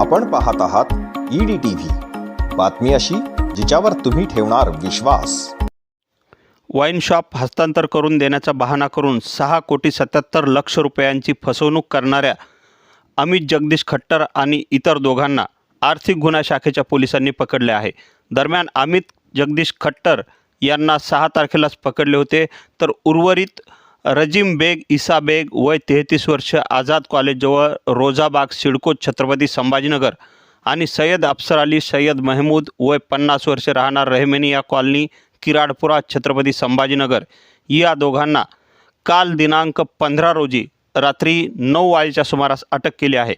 आपण पाहत आहात ईडी टीव्ही बातमी अशी जिच्यावर तुम्ही ठेवणार विश्वास. वाईन शॉप हस्तांतर करून देण्याचा बहाणा करून सहा कोटी सत्याहत्तर लक्ष रुपयांची फसवणूक करणाऱ्या अमित जगदीश खट्टर आणि इतर दोघांना आर्थिक गुन्हा शाखेच्या पोलिसांनी पकडले आहे. दरम्यान अमित जगदीश खट्टर यांना सहा तारखेलाच पकडले होते तर उर्वरित रजीम बेग इसा बेग वय तेहतीस वर्ष आझाद कॉलेजजवळ रोजाबाग सिडको छत्रपती संभाजीनगर आणि सय्यद अफसर अली सय्यद महमूद वय पन्नास वर्ष राहणार रहेमेनिया कॉलनी किराडपुरा छत्रपती संभाजीनगर. या दोघांना काल दिनांक पंधरा रोजी रात्री नऊ वाजेच्या सुमारास अटक केली आहे.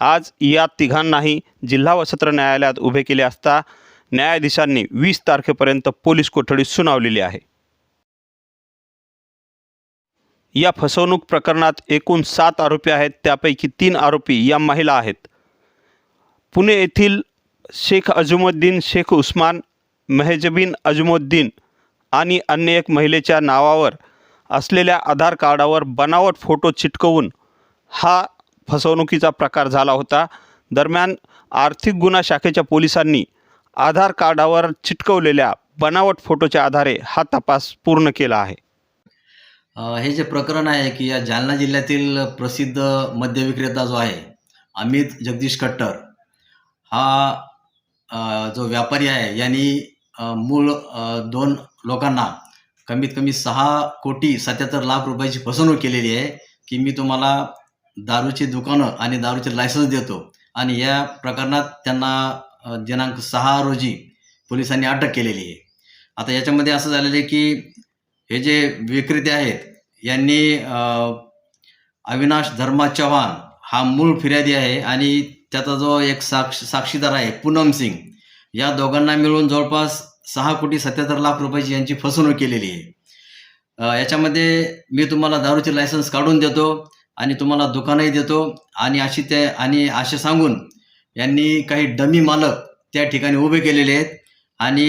आज या तिघांनाही जिल्हा व सत्र न्यायालयात उभे केले असता न्यायाधीशांनी वीस तारखेपर्यंत पोलीस कोठडी सुनावलेली आहे. या फसवणूक प्रकरणात एकूण सात आरोपी आहेत. त्यापैकी तीन आरोपी या महिला आहेत. पुणे येथील शेख अजुमुद्दीन शेख उस्मान मेहजबीन अजुमुद्दीन आणि अन्य एक महिलेच्या नावावर असलेल्या आधार कार्डावर बनावट फोटो चिटकवून हा फसवणुकीचा प्रकार झाला होता. दरम्यान आर्थिक गुन्हा शाखेच्या पोलिसांनी आधार कार्डावर चिटकवलेल्या बनावट फोटोच्या आधारे हा तपास पूर्ण केला आहे. हे जे प्रकरण आहे की या जालना जिल्ह्यातील प्रसिद्ध मद्यविक्रेता जो आहे अमित जगदीश कट्टर हा जो व्यापारी आहे यांनी मूळ दोन लोकांना कमीत कमी सहा कोटी सत्याहत्तर लाख रुपयाची फसवणूक केलेली आहे की मी तुम्हाला दारूची दुकानं आणि दारूचे लायसन्स देतो आणि या प्रकरणात त्यांना दिनांक सहा रोजी पोलिसांनी अटक केलेली आहे. आता याच्यामध्ये असं झालेलं आहे की हे जे विक्रेते आहेत यांनी अविनाश धर्मा चव्हाण हा मूळ फिर्यादी आहे आणि त्याचा जो एक साक्ष साक्षीदार आहे पूनम सिंग या दोघांना मिळून जवळपास सहा कोटी सत्याहत्तर लाख रुपयाची यांची फसवणूक केलेली आहे. याच्यामध्ये मी तुम्हाला दारूचे लायसन्स काढून देतो आणि तुम्हाला दुकानही देतो आणि अशी ते आणि असे सांगून यांनी काही डमी मालक त्या ठिकाणी उभे केलेले आहेत आणि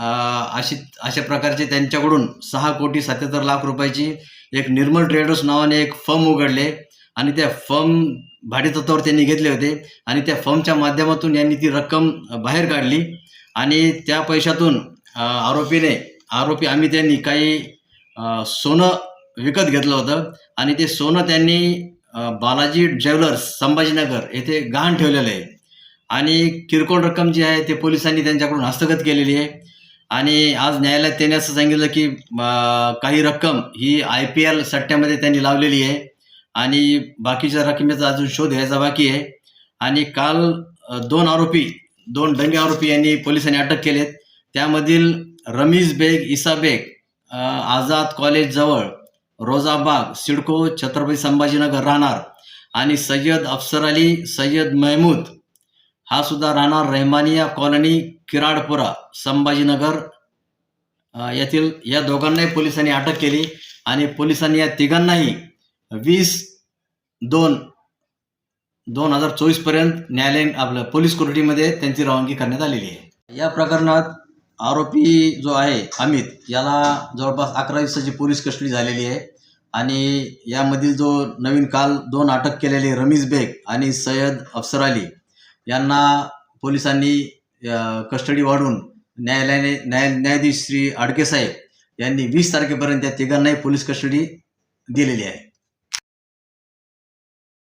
अशी अशा प्रकारचे त्यांच्याकडून सहा कोटी सत्याहत्तर लाख रुपयाची एक निर्मल ट्रेडर्स नावाने एक फर्म उघडले आणि त्या फर्म भाडेतत्वावर त्यांनी घेतले होते आणि त्या फर्मच्या माध्यमातून यांनी ती रक्कम बाहेर काढली आणि त्या पैशातून आरोपीने आरोपी आम्ही त्यांनी काही सोनं विकत घेतलं होतं आणि ते सोनं त्यांनी बालाजी ज्वेलर्स संभाजीनगर येथे गहाण ठेवलेलं आहे. आणि किरकोळ रक्कम जी आहे ते पोलिसांनी त्यांच्याकडून हस्तगत केलेली आहे. आणि आज न्यायालयात त्याने असं सांगितलं की काही रक्कम ही आय पी एल सट्ट्यामध्ये त्यांनी लावलेली आहे आणि बाकीच्या रकमेचा अजून शोध घ्यायचा बाकी आहे. आणि काल दोन आरोपी दोन दंगे आरोपी यांनी पोलिसांनी अटक केलेत. त्यामधील रमीज बेग इसा बेग आझाद कॉलेजजवळ रोजाबाग सिडको छत्रपती संभाजीनगर राहणार आणि सय्यद अफसर अली सय्यद महमूद हा सुद्धा राहणार रहमानिया कॉलनी किराडपुरा संभाजीनगर येथील या दोघांनाही पोलिसांनी अटक केली आणि पोलिसांनी या तिघांनाही वीस दोन दोन हजार चोवीसपर्यंत न्यायालयीन आपलं पोलीस कोठडीमध्ये त्यांची रवानगी करण्यात आलेली आहे. या प्रकरणात आरोपी जो आहे अमित याला जवळपास अकरा दिवसाची पोलीस कस्टडी झालेली आहे आणि यामधील जो नवीन काल दोन अटक केलेले रमीज बेग आणि सय्यद अफसर अली यांना पोलिसांनी कस्टडी वाढवून न्यायालयाने न्याय न्यायाधीश श्री आडके साहेब यांनी वीस तारखेपर्यंत त्या तिघांनाही पोलीस कस्टडी दिलेली आहे.